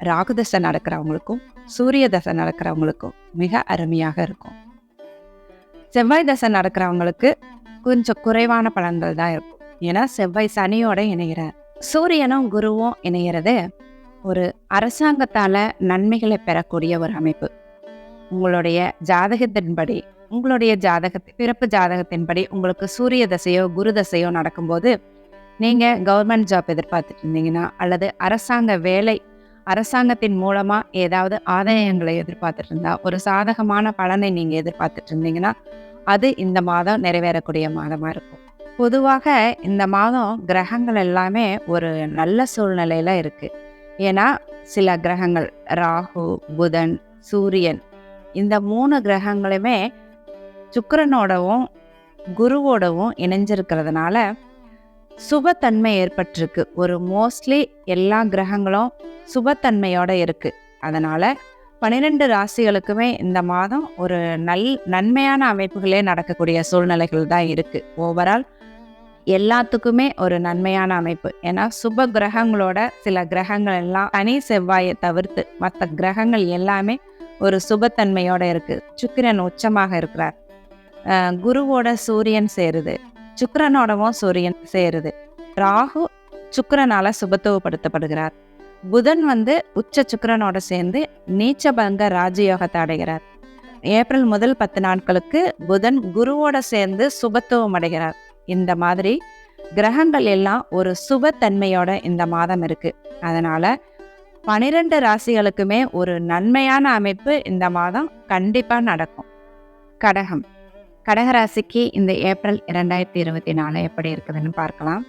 ராகுதசை நடக்கிறவங்களுக்கும் சூரிய தசை நடக்கிறவங்களுக்கும் மிக அருமையாக இருக்கும். செவ்வாய் தசை நடக்கிறவங்களுக்கு கொஞ்சம் குறைவான பலன்கள் தான் இருக்கும். ஏன்னா செவ்வாய் சனியோட இணைகிறார் சூரியனும் குருவும் இணைகிறது ஒரு அரசாங்கத்தால் நன்மைகளை பெறக்கூடிய ஒரு அமைப்பு. உங்களுடைய ஜாதகத்தின்படி உங்களுடைய ஜாதகத்தை பிறப்பு ஜாதகத்தின்படி உங்களுக்கு சூரிய தசையோ குரு தசையோ நடக்கும்போது நீங்கள் கவர்மெண்ட் ஜாப் எதிர்பார்த்துட்டு இருந்தீங்கன்னா அல்லது அரசாங்க வேலை அரசாங்கத்தின் மூலமாக ஏதாவது ஆதாயங்களை எதிர்பார்த்துட்டு இருந்தா ஒரு சாதகமான பலனை நீங்கள் எதிர்பார்த்துட்டு இருந்தீங்கன்னா அது இந்த மாதம் நிறைவேறக்கூடிய மாதமாக இருக்கும். பொதுவாக இந்த மாதம் கிரகங்கள் எல்லாமே ஒரு நல்ல சூழ்நிலையில் இருக்குது ஏன்னா சில கிரகங்கள் ராகு புதன் சூரியன் இந்த மூணு கிரகங்களுமே சுக்கரனோடவும் குருவோடவும் இணைஞ்சிருக்கிறதுனால சுபத்தன்மை ஏற்பட்டிருக்கு. ஒரு மோஸ்ட்லி எல்லா கிரகங்களும் சுபத்தன்மையோட இருக்கு. அதனால பன்னிரெண்டு ராசிகளுக்குமே இந்த மாதம் ஒரு நல் நன்மையான அமைப்புகளே நடக்கக்கூடிய சூழ்நிலைகள் தான் இருக்குது ஓவரால் எல்லாத்துக்குமே ஒரு நன்மையான அமைப்பு. ஏன்னா சுப கிரகங்களோட சில கிரகங்கள் எல்லாம் தனி செவ்வாயை தவிர்த்து மற்ற கிரகங்கள் எல்லாமே ஒரு சுபத்தன்மையோட இருக்குது சுக்கிரன் உச்சமாக இருக்கிறார். குருவோட சூரியன் சேருது. சுக்கரனோடவும் சூரியன் சேருது. ராகு சுக்கரனால சுபத்துவப்படுத்தப்படுகிறார். புதன் வந்து உச்ச சுக்கரனோட சேர்ந்து நீச்சபங்க ராஜயோகத்தை அடைகிறார். ஏப்ரல் முதல் பத்து நாட்களுக்கு புதன் குருவோட சேர்ந்து சுபத்துவம் அடைகிறார். இந்த மாதிரி கிரகங்கள் எல்லாம் ஒரு சுபத்தன்மையோட இந்த மாதம் இருக்கு. அதனால பனிரெண்டு ராசிகளுக்குமே ஒரு நன்மையான அமைப்பு இந்த மாதம் கண்டிப்பா நடக்கும். கடகம். கடகராசிக்கு இந்த ஏப்ரல் இரண்டாயிரத்தி இருபத்தி நாலு எப்படி இருக்குதுன்னு பார்க்கலாம்.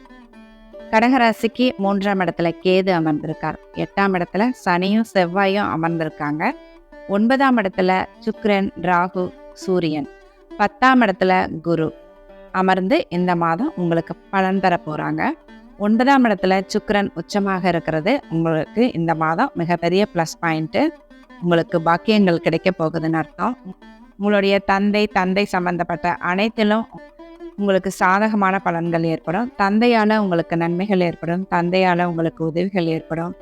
கடகராசிக்கு மூன்றாம் இடத்துல கேது அமர்ந்திருக்கார். எட்டாம் இடத்துல சனியும் செவ்வாயும் அமர்ந்திருக்காங்க. ஒன்பதாம் இடத்துல சுக்ரன் ராகு சூரியன். பத்தாம் இடத்துல குரு அமர்ந்து இந்த மாதம் உங்களுக்கு பலன் தர போகிறாங்க ஒன்பதாம் இடத்துல சுக்ரன் உச்சமாக இருக்கிறது. உங்களுக்கு இந்த மாதம் மிகப்பெரிய ப்ளஸ் பாயிண்ட்டு உங்களுக்கு பாக்கியங்கள் கிடைக்க போகுதுன்னு அர்த்தம். உங்களுடைய தந்தை தந்தை சம்பந்தப்பட்ட அனைத்திலும் உங்களுக்கு சாதகமான பலன்கள் ஏற்படும். தந்தையால் உங்களுக்கு நன்மைகள் ஏற்படும். தந்தையால் உங்களுக்கு உதவிகள் ஏற்படும்.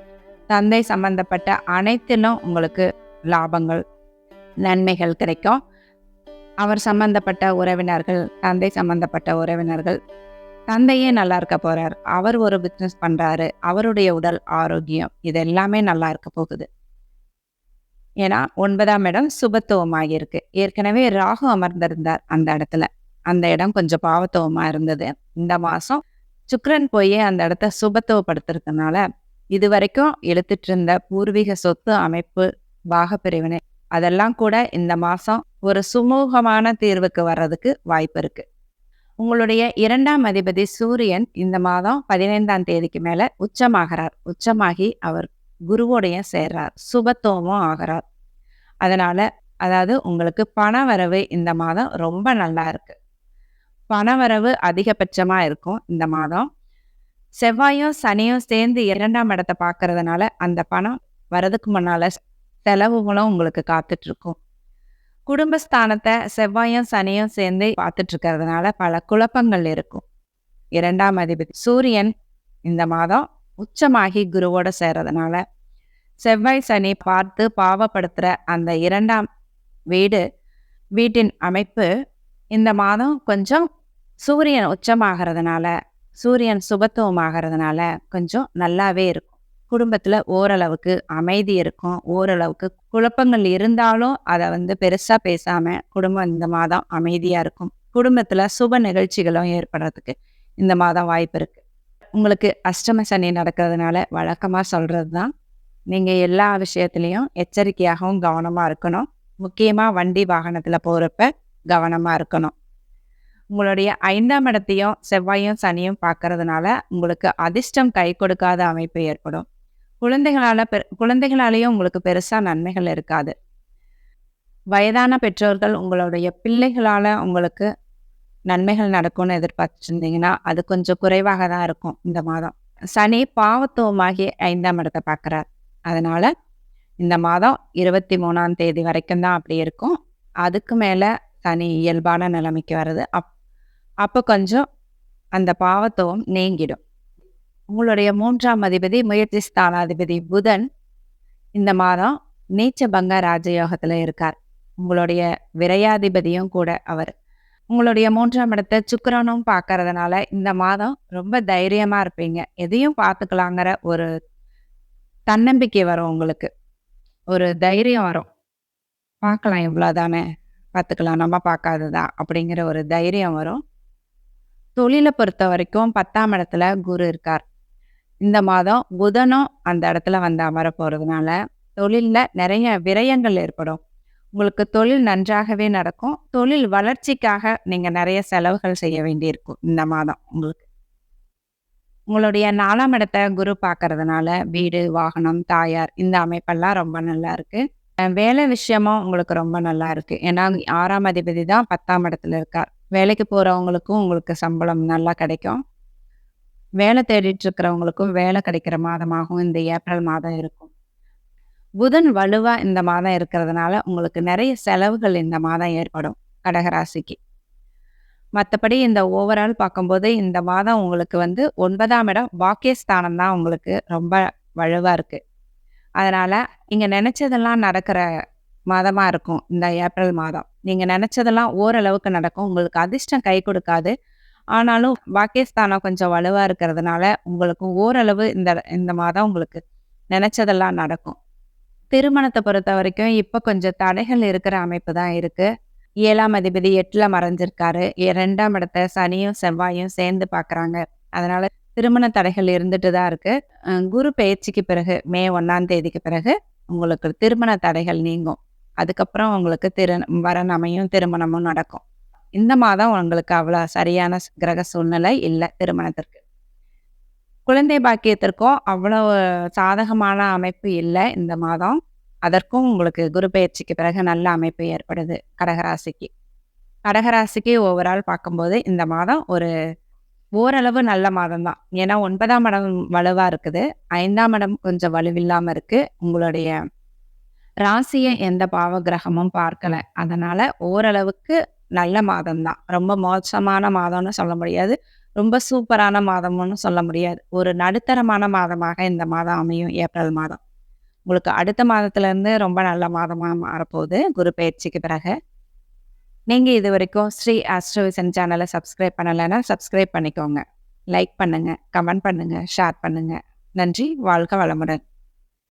தந்தை சம்பந்தப்பட்ட அனைத்திலும் உங்களுக்கு லாபங்கள் நன்மைகள் கிடைக்கும். அவர் சம்பந்தப்பட்ட உறவினர்கள் தந்தை சம்பந்தப்பட்ட உறவினர்கள் தந்தையே நல்லா இருக்க போகிறார் அவர் ஒரு பிஸ்னஸ் பண்ணுறாரு அவருடைய உடல் ஆரோக்கியம் இது எல்லாமே நல்லா இருக்க போகுது. ஏன்னா ஒன்பதாம் இடம் சுபத்துவமாக இருக்கு ஏற்கனவே ராகு அமர்ந்திருந்தார் அந்த இடத்துல. அந்த இடம் கொஞ்சம் பாவத்துவமா இருந்தது. இந்த மாசம் சுக்ரன் போய் அந்த இடத்த சுபத்துவப்படுத்துறதுனால இது வரைக்கும் இழுத்துட்டு இருந்த பூர்வீக சொத்து அமைப்பு பாகப்பிரிவினை அதெல்லாம் கூட இந்த மாசம் ஒரு சுமூகமான தீர்வுக்கு வர்றதுக்கு வாய்ப்பு இருக்கு. உங்களுடைய இரண்டாம் அதிபதி சூரியன் இந்த மாதம் பதினைந்தாம் தேதிக்கு மேல உச்சமாகிறார். உச்சமாகி அவர் குருவோடைய சேர்றார். சுபத்துவமும் ஆகிறார். அதனால அதாவது உங்களுக்கு பண வரவு இந்த மாதம் ரொம்ப நல்லா இருக்கு. பண வரவு அதிகபட்சமா இருக்கும் இந்த மாதம். செவ்வாயும் சனியும் சேர்ந்து இரண்டாம் இடத்தை பார்க்கறதுனால அந்த பணம் வரதுக்கு முன்னால செலவுகளும் உங்களுக்கு காத்துட்டு இருக்கும் குடும்பஸ்தானத்தை செவ்வாயும் சனியும் சேர்ந்து பார்த்துட்டு இருக்கிறதுனால பல குழப்பங்கள் இருக்கும். இரண்டாம் அதிபதி சூரியன் இந்த மாதம் உச்சமாகி குருவோட சேர்றதுனால செவ்வாய் சனி பார்த்து பாவப்படுத்துகிற அந்த இரண்டாம் வீடு வீட்டின் அமைப்பு இந்த மாதம் கொஞ்சம் சூரியன் உச்சமாகிறதுனால சூரியன் சுபத்துவமாகறதுனால கொஞ்சம் நல்லாவே இருக்கும். குடும்பத்தில் ஓரளவுக்கு அமைதி இருக்கும். ஓரளவுக்கு குழப்பங்கள் இருந்தாலும் அதை வந்து பெருசாக பேசாமல் குடும்பம் இந்த மாதம் அமைதியாக இருக்கும். குடும்பத்தில் சுப நிகழ்ச்சிகளும் ஏற்படுறதுக்கு இந்த மாதம் வாய்ப்பு இருக்குது உங்களுக்கு அஷ்டம சனி நடக்கிறதுனால வழக்கமாக சொல்கிறது தான் நீங்கள் எல்லா விஷயத்துலேயும் எச்சரிக்கையாகவும் கவனமாக இருக்கணும். முக்கியமாக வண்டி வாகனத்தில் போகிறப்ப கவனமாக இருக்கணும். உங்களுடைய ஐந்தாம் இடத்தையும் செவ்வாயும் சனியும் பார்க்கறதுனால உங்களுக்கு அதிர்ஷ்டம் கை கொடுக்காத அமைப்பு ஏற்படும். குழந்தைகளால் பெ குழந்தைகளாலேயும் உங்களுக்கு பெருசாக நன்மைகள் இருக்காது. வயதான பெற்றோர்கள் உங்களுடைய பிள்ளைகளால் உங்களுக்கு நன்மைகள் நடக்கும்னு எதிர்பார்த்துருந்தீங்கன்னா அது கொஞ்சம் குறைவாக தான் இருக்கும் இந்த மாதம். சனி பாவத்துவமாகி ஐந்தாம் இடத்தை பார்க்குறார். அதனால் இந்த மாதம் இருபத்தி மூணாம் தேதி வரைக்கும் தான் அப்படி இருக்கும். அதுக்கு மேலே சனி இயல்பான நிலைமைக்கு வருது அப் அப்போ கொஞ்சம் அந்த பாவத்துவம் நீங்கிடும். உங்களுடைய மூன்றாம் அதிபதி முயற்சி ஸ்தானாதிபதி புதன் இந்த மாதம் நீச்சபங்க ராஜயோகத்தில் இருக்கார். உங்களுடைய விரையாதிபதியும் கூட அவர். உங்களுடைய மூன்றாம் இடத்தை சுக்கரனும் பார்க்கறதுனால இந்த மாதம் ரொம்ப தைரியமாக இருப்பீங்க. எதையும் பார்த்துக்கலாங்கிற ஒரு தன்னம்பிக்கை வரும் உங்களுக்கு. ஒரு தைரியம் வரும். பார்க்கலாம் இவ்வளோதானே பார்த்துக்கலாம் நம்ம பார்க்காததா? அப்படிங்கிற ஒரு தைரியம் வரும். தொழிலை பொறுத்த வரைக்கும் பத்தாம் இடத்துல குரு இருக்கார். இந்த மாதம் புதனும் அந்த இடத்துல வந்து அமர போகிறதுனால தொழிலில் நிறைய விரயங்கள் ஏற்படும். உங்களுக்கு தொழில் நன்றாகவே நடக்கும். தொழில் வளர்ச்சிக்காக நீங்கள் நிறைய செலவுகள் செய்ய வேண்டியிருக்கும் இந்த மாதம் உங்களுக்கு. உங்களுடைய நாலாம் இடத்த குரு பார்க்கறதுனால வீடு வாகனம் தாயார் இந்த அமைப்பெல்லாம் ரொம்ப நல்லா இருக்கு. வேலை விஷயமும் உங்களுக்கு ரொம்ப நல்லா இருக்கு. ஏன்னா ஆறாம் அதிபதி தான் பத்தாம் இடத்துல இருக்கார். வேலைக்கு போகிறவங்களுக்கும் உங்களுக்கு சம்பளம் நல்லா கிடைக்கும். வேலை தேடிட்டு இருக்கிறவங்களுக்கும் வேலை கிடைக்கிற மாதமாகவும் இந்த ஏப்ரல் மாதம் இருக்கும். புதன் வலுவா இந்த மாதம் இருக்கிறதுனால உங்களுக்கு நிறைய செலவுகள் இந்த மாதம் ஏற்படும் கடகராசிக்கு. மற்றபடி இந்த ஓவரால் பார்க்கும்போது இந்த மாதம் உங்களுக்கு வந்து ஒன்பதாம் இடம் பாக்கியஸ்தானம் தான் உங்களுக்கு ரொம்ப வலுவாக இருக்குது அதனால் இங்கே நினச்சதெல்லாம் நடக்கிற மாதமாக இருக்கும் இந்த ஏப்ரல் மாதம். நீங்கள் நினச்சதெல்லாம் ஓரளவுக்கு நடக்கும். உங்களுக்கு அதிர்ஷ்டம் கை கொடுக்காது. ஆனாலும் வாக்கியஸ்தானம் கொஞ்சம் வலுவாக இருக்கிறதுனால உங்களுக்கு ஓரளவு இந்த இந்த மாதம் உங்களுக்கு நினச்சதெல்லாம் நடக்கும். திருமணத்தை பொறுத்த வரைக்கும் இப்போ கொஞ்சம் தடைகள் இருக்கிற அமைப்பு தான் இருக்குது ஏழாம் அதிபதி எட்டில் மறைஞ்சிருக்காரு. ரெண்டாம் இடத்த சனியும் செவ்வாயும் சேர்ந்து பார்க்குறாங்க அதனால திருமண தடைகள் இருந்துட்டு தான் இருக்குது குரு பயிற்சிக்கு பிறகு மே ஒன்றாம் தேதிக்கு பிறகு உங்களுக்கு திருமண தடைகள் நீங்கும். அதுக்கப்புறம் உங்களுக்கு திரு வரன் அமையும் திருமணமும் நடக்கும். இந்த மாதம் உங்களுக்கு அவ்வளோ சரியான கிரக சூழ்நிலை இல்லை திருமணத்திற்கு. குழந்தை பாக்கியத்திற்கும் அவ்வளோ சாதகமான அமைப்பு இல்லை இந்த மாதம். அதற்கும் உங்களுக்கு குரு பயிற்சிக்கு பிறகு நல்ல அமைப்பு ஏற்படுது கடகராசிக்கு. கடகராசிக்கு ஓவரால் பார்க்கும்போது இந்த மாதம் ஒரு ஓரளவு நல்ல மாதம் தான் ஏன்னா ஒன்பதாம் இடம் வலுவாக இருக்குது. ஐந்தாம் இடம் கொஞ்சம் வலுவில்லாமல் இருக்குது உங்களுடைய ராசியை எந்த பாவ கிரகமும் பார்க்கல. அதனால் ஓரளவுக்கு நல்ல மாதம் தான் ரொம்ப மோசமான மாதம்னு சொல்ல முடியாது. ரொம்ப சூப்பரான மாதம்னு சொல்ல முடியாது. ஒரு நடுத்தரமான மாதமாக இந்த மாதம் அமையும் ஏப்ரல் மாதம். உங்களுக்கு அடுத்த மாதத்துலேருந்து ரொம்ப நல்ல மாதமாக மாறப்போகுது. குரு பயிற்சிக்கு பிறகு. நீங்கள் இது வரைக்கும் ஸ்ரீ ஆஸ்ட்ரோவிசன் சேனலை சப்ஸ்கிரைப் பண்ணலைன்னா சப்ஸ்கிரைப் பண்ணிக்கோங்க. லைக் பண்ணுங்கள் கமெண்ட் பண்ணுங்கள் ஷேர் பண்ணுங்கள் நன்றி வாழ்க வளமுடன்.